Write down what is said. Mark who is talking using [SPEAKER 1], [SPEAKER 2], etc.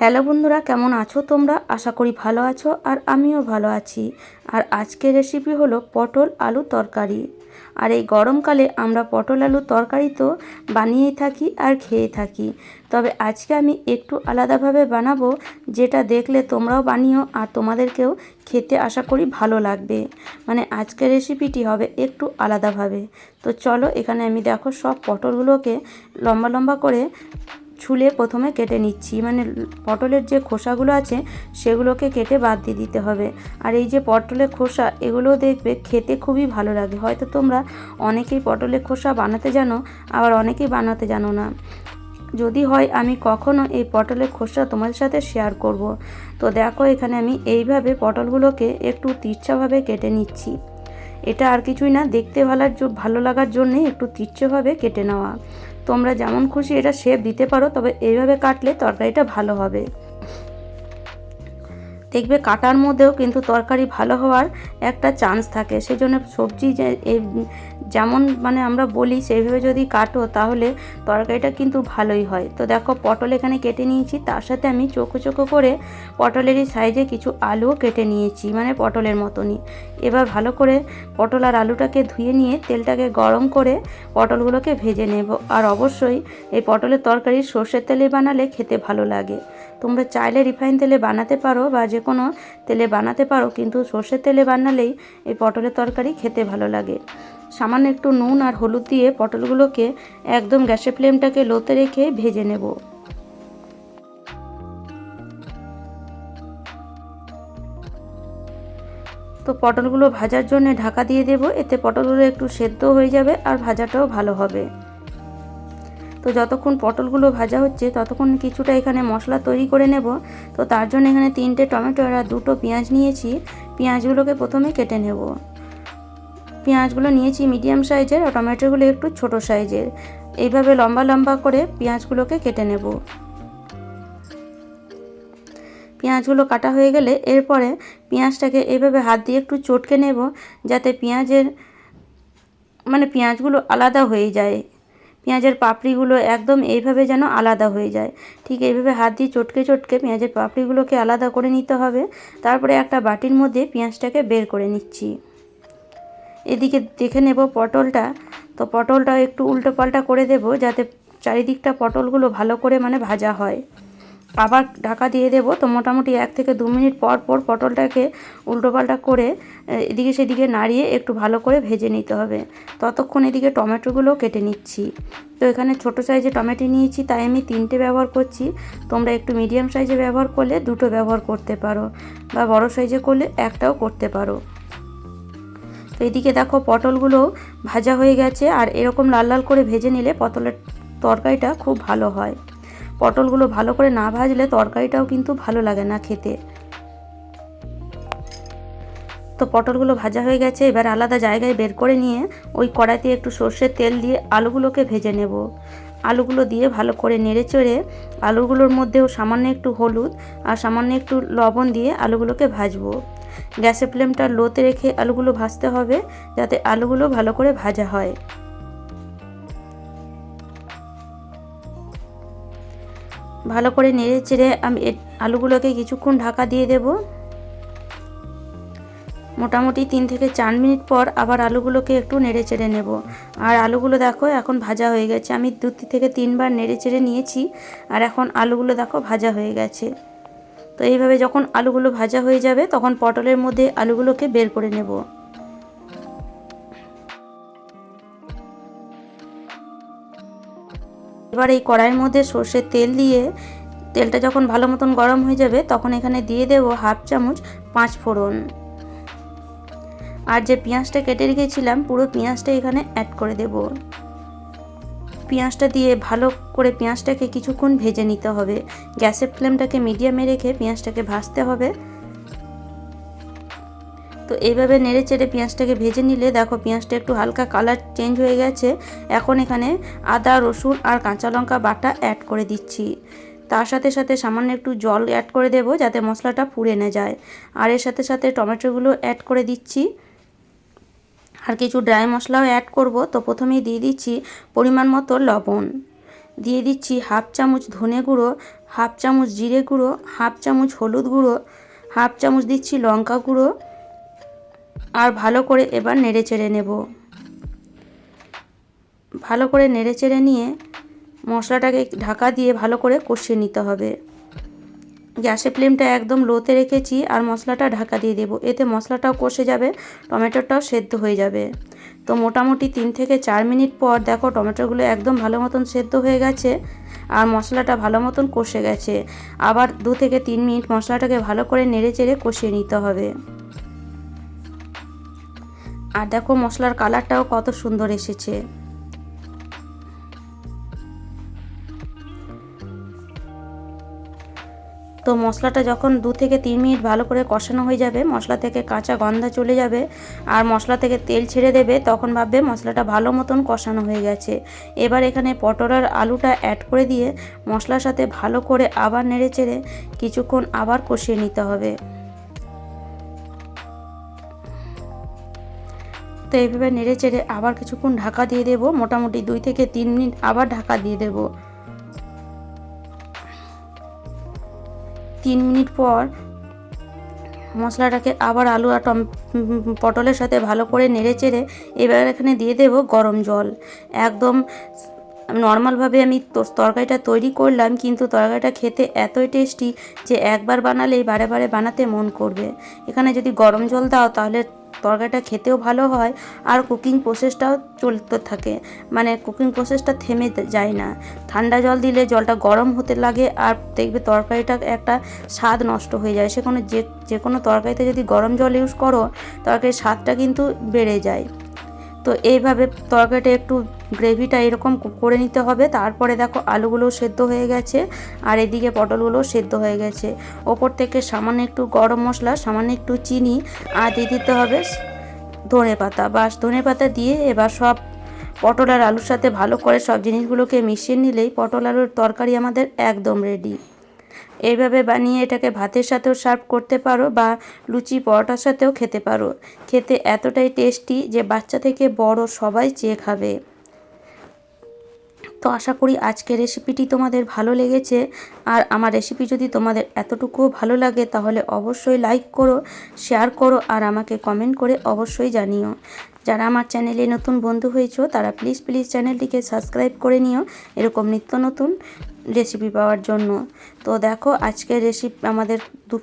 [SPEAKER 1] Hello বন্ধুরা, কেমন আছো তোমরা? আশা করি ভালো আছো আর আমিও ভালো আছি। আর আজকের রেসিপি হলো পটল আলু তরকারি। আর এই গরমকালে আমরা পটল আলু তরকারি তো বানিয়েই থাকি আর খেয়ে থাকি। তবে আজকে আমি একটু আলাদাভাবে বানাবো, যেটা দেখলে তোমরাও বানিও আর তোমাদেরকেও খেতে আশা করি ভালো লাগবে। মানে আজকের রেসিপিটি হবে একটু আলাদাভাবে। তো চলো এখানে আমি দেখো সব পটলগুলোকে লম্বা লম্বা করে ছুলে প্রথমে কেটে নিচ্ছি। মানে পটলের যে খোসাগুলো আছে, সেগুলোকে কেটে বাদ দিয়ে দিতে হবে। আর এই যে পটলের খোসা এগুলো দেখবে খেতে খুবই ভালো লাগে। হয়তো তোমরা অনেকেই পটলের খোসা বানাতে জানো, আবার অনেকেই বানাতে জানো না। যদি হয়, আমি কখনো এই পটলের খোসা তোমাদের সাথে শেয়ার করব। তো দেখো, এখানে আমি এইভাবে পটলগুলোকে একটু তিরছাভাবে কেটে নিচ্ছি। এটা আর কিছুই না, দেখতে ভালার ভালো লাগার জন্যে একটু তিরছাভাবে কেটে নেওয়া। তোমরা যেমন খুশি এটা শেপ দিতে পারো তবে এইভাবে কাটলে তরকারিটা ভালো হবে। দেখবে কাটার মধ্যেও কিন্তু তরকারি ভালো হওয়ার একটা চান্স থাকে। সেই জন্য সবজি যেমন মানে আমরা বলি সেইভাবে যদি কাটো তাহলে তরকারিটা কিন্তু ভালোই হয়। তো দেখো পটল এখানে কেটে নিয়েছি, তার সাথে আমি চোখো চোখো করে পটলেরই সাইজে কিছু আলুও কেটে নিয়েছি মানে পটলের মতনই। এবার ভালো করে পটল আর আলুটাকে ধুয়ে নিয়ে তেলটাকে গরম করে পটলগুলোকে ভেজে নেব। আর অবশ্যই এই পটলের তরকারি সর্ষের তেলে বানালে খেতে ভালো লাগে। তোমরা চাইলে রিফাইন তেলে বানাতে পারো বা যে কোনো তেলে বানাতে পারো, কিন্তু সর্ষের তেলে বানালেই এই পটলের তরকারি খেতে ভালো লাগে। সামান্য একটু নুন আর হলুদ দিয়ে পটলগুলোকে একদম গ্যাসের ফ্লেমটাকে লোতে রেখে ভেজে নেব। তো পটলগুলো ভাজার জন্য ঢাকা দিয়ে দেব, এতে পটলগুলো একটু সেদ্ধ হয়ে যাবে আর ভাজাটাও ভালো হবে। তো যতক্ষণ পটলগুলো ভাজা হচ্ছে, ততক্ষণ কিছুটা এখানে মশলা তৈরি করে নেব। তো তার জন্য এখানে তিনটে টমেটো আর দুটো পেঁয়াজ নিয়েছি। পেঁয়াজগুলোকে প্রথমে কেটে নেব। পেঁয়াজগুলো নিয়েছি মিডিয়াম সাইজের আর টমেটোগুলো একটু ছোট সাইজের। এইভাবে লম্বা লম্বা করে পেঁয়াজগুলোকে কেটে নেব। পেঁয়াজগুলো কাটা হয়ে গেলে এরপরে পেঁয়াজটাকে এভাবে হাত দিয়ে একটু চটকে নেব, যাতে পেঁয়াজের মানে পেঁয়াজগুলো আলাদা হয়ে যায়। পেঁয়াজের পাপড়িগুলো একদম এইভাবে যেন আলাদা হয়ে যায়। ঠিক এইভাবে হাত দিয়ে চটকে চটকে পেঁয়াজের পাপড়িগুলোকে আলাদা করে নিতে হবে। তারপরে একটা বাটির মধ্যে পেঁয়াজটাকে বের করে নিচ্ছি। এদিকে দেখে নেব পটলটা। তো পটলটা একটু উল্টো পাল্টা করে দেব যাতে চারিদিকটা পটলগুলো ভালো করে মানে ভাজা হয়। আবার ঢাকা দিয়ে দেবো। তো মোটামুটি এক থেকে দু মিনিট পর পর পটলটাকে উল্টোপাল্টা করে এদিকে সেদিকে নাড়িয়ে একটু ভালো করে ভেজে নিতে হবে। ততক্ষণ এদিকে টমেটোগুলো কেটে নিচ্ছি। তো এখানে ছোট সাইজে টমেটো নিয়েছি, তাই আমি তিনটে ব্যবহার করছি। তোমরা একটু মিডিয়াম সাইজে ব্যবহার করলে দুটো ব্যবহার করতে পারো, বা বড় সাইজে করলে একটাও করতে পারো। তো এদিকে দেখো পটলগুলো ভাজা হয়ে গেছে, আর এরকম লাল লাল করে ভেজে নিলে পটলের তরকারিটা খুব ভালো হয়। পটলগুলো ভালো করে না ভাজলে তরকারিটাও কিন্তু ভালো লাগে না খেতে। তো পটলগুলো ভাজা হয়ে গেছে, এবার আলাদা জায়গায় বের করে নিয়ে ওই কড়াইতে একটু সর্ষের তেল দিয়ে আলুগুলোকে ভেজে নেব। আলুগুলো দিয়ে ভালো করে নেড়ে চড়ে আলুগুলোর মধ্যেও সামান্য একটু হলুদ আর সামান্য একটু লবণ দিয়ে আলুগুলোকে ভাজবো। গ্যাসের ফ্লেমটা লোতে রেখে আলুগুলো ভাজতে হবে যাতে আলুগুলো ভালো করে ভাজা হয়। ভালো করে নেড়ে চেড়ে আমি আলুগুলোকে কিছুক্ষণ ঢাকা দিয়ে দেব। মোটামুটি তিন থেকে চার মিনিট পর আবার আলুগুলোকে একটু নেড়ে চেড়ে নেব। আর আলুগুলো দেখো এখন ভাজা হয়ে গেছে। আমি দু থেকে তিনবার নেড়ে চেড়ে নিয়েছি আর এখন আলুগুলো দেখো ভাজা হয়ে গেছে। তো এইভাবে যখন আলুগুলো ভাজা হয়ে যাবে তখন পটলের মধ্যে আলুগুলোকে বের করে নেব। এবার এই কড়াইয়ের মধ্যে সর্ষের তেল দিয়ে তেলটা যখন ভালো মতন গরম হয়ে যাবে, তখন এখানে দিয়ে দেব হাফ চামচ পাঁচ ফোড়ন। আর যে পেঁয়াজটা কেটে রেখেছিলাম, পুরো পেঁয়াজটা এখানে অ্যাড করে দেব। পেঁয়াজটা দিয়ে ভালো করে পেঁয়াজটাকে কিছুক্ষণ ভেজে নিতে হবে। গ্যাসের ফ্লেমটাকে মিডিয়ামে রেখে পেঁয়াজটাকে ভাজতে হবে। তো এইভাবে নেড়ে চেড়ে পেঁয়াজটাকে ভেজে নিলে দেখো পেঁয়াজটা একটু হালকা কালার চেঞ্জ হয়ে গেছে। এখন এখানে আদা, রসুন আর কাঁচা লঙ্কা বাটা অ্যাড করে দিচ্ছি। তার সাথে সাথে সামান্য একটু জল অ্যাড করে দেব যাতে মশলাটা পুড়ে না যায়। আর এর সাথে সাথে টমেটোগুলো অ্যাড করে দিচ্ছি। আর কিছু ড্রাই মশলাও অ্যাড করব। তো প্রথমেই দিয়ে দিচ্ছি পরিমাণ মতো লবণ। দিয়ে দিচ্ছি হাফ চামচ ধনে গুঁড়ো হাফ চামচ জিরে গুঁড়ো হাফ চামচ হলুদ গুঁড়ো হাফ চামচ দিচ্ছি লঙ্কা গুঁড়ো। আর ভালো করে এবার নেড়ে চেড়ে নেব। ভালো করে নেড়ে চেড়ে নিয়ে মশলাটাকে ঢাকা দিয়ে ভালো করে কষিয়ে নিতে হবে। গ্যাসের ফ্লেমটা একদম লোতে রেখেছি আর মশলাটা ঢাকা দিয়ে দেবো। এতে মশলাটাও কষে যাবে, টমেটোটাও সেদ্ধ হয়ে যাবে। তো মোটামুটি তিন থেকে চার মিনিট পর দেখো টমেটোগুলো একদম ভালো মতন সেদ্ধ হয়ে গেছে আর মশলাটা ভালো মতন কষে গেছে। আবার দু থেকে তিন মিনিট মশলাটাকে ভালো করে নেড়ে চেড়ে কষিয়ে নিতে হবে। আর দেখো মশলার কালারটাও কত সুন্দর এসেছে। তো মশলাটা যখন দু থেকে তিন মিনিট ভালো করে কষানো হয়ে যাবে, মশলা থেকে কাঁচা গন্ধা চলে যাবে আর মশলা থেকে তেল ছেড়ে দেবে, তখন ভাববে মশলাটা ভালো মতন কষানো হয়ে গেছে। এবার এখানে পটল আর আলুটা অ্যাড করে দিয়ে মশলার সাথে ভালো করে আবার নেড়ে চেড়ে কিছুক্ষণ আবার কষিয়ে নিতে হবে। তো এইভাবে নেড়ে চেড়ে আবার কিছুক্ষণ ঢাকা দিয়ে দেবো, মোটামুটি দুই থেকে তিন মিনিট আবার ঢাকা দিয়ে দেবো। তিন মিনিট পর মশলাটাকে আবার আলু আর টম, পটলের সাথে ভালো করে নেড়ে চেড়ে এবার এখানে দিয়ে দেব গরম জল। একদম নর্মালভাবে আমি তরকারিটা তৈরি করলাম, কিন্তু তরকারিটা খেতে এতই টেস্টি যে একবার বানালেই বারে বারে বানাতে মন করবে। এখানে যদি গরম জল দাও তাহলে তরকারিটা খেতেও ভালো হয় আর কুকিং প্রসেসটাও চলতে থাকে। মানে কুকিং প্রসেসটা থেমে যায় না। ঠান্ডা জল দিলে জলটা গরম হতে লাগে আর দেখবে তরকারিটা একটা স্বাদ নষ্ট হয়ে যায়। সে কোনো যে যে কোনো তরকারিতে যদি গরম জল ইউজ করো, তরকারির স্বাদটা কিন্তু বেড়ে যায়। তো এইভাবে তরকারিটা একটু গ্রেভিটা এরকম করে নিতে হবে। তারপরে দেখো আলুগুলোও সেদ্ধ হয়ে গেছে আর এদিকে পটলগুলোও সেদ্ধ হয়ে গেছে। ওপর থেকে সামান্য একটু গরম মশলা, সামান্য একটু চিনি আর দিয়ে দিতে হবে ধনে পাতা। বাস ধনে পাতা দিয়ে এবার সব পটল আর আলুর সাথে ভালো করে সব জিনিসগুলোকে মিশিয়ে নিলেই পটল আলুর তরকারি আমাদের একদম রেডি এইভাবে বানিয়ে এটাকে ভাতের সাথেও সার্ভ করতে পারো বা লুচি পরোটার সাথেও খেতে পারো। খেতে এতটাই টেস্টি যে বাচ্চা থেকে বড় সবাই চেয়ে খাবে। তো আশা করি আজকের রেসিপিটি তোমাদের ভালো লেগেছে। আর আমার রেসিপি যদি তোমাদের এতটুকুও ভালো লাগে তাহলে অবশ্যই লাইক করো শেয়ার করো আর আমাকে কমেন্ট করে অবশ্যই জানিও। যারা আমার চ্যানেলে নতুন বন্ধু হয়েছো তারা প্লিজ প্লিজ চ্যানেলটিকে সাবস্ক্রাইব করে নিও। এরকম নিত্য নতুন রেসিপি পাওয়ার জন্য। তো দেখো আজকে রেসিপি আমাদের দু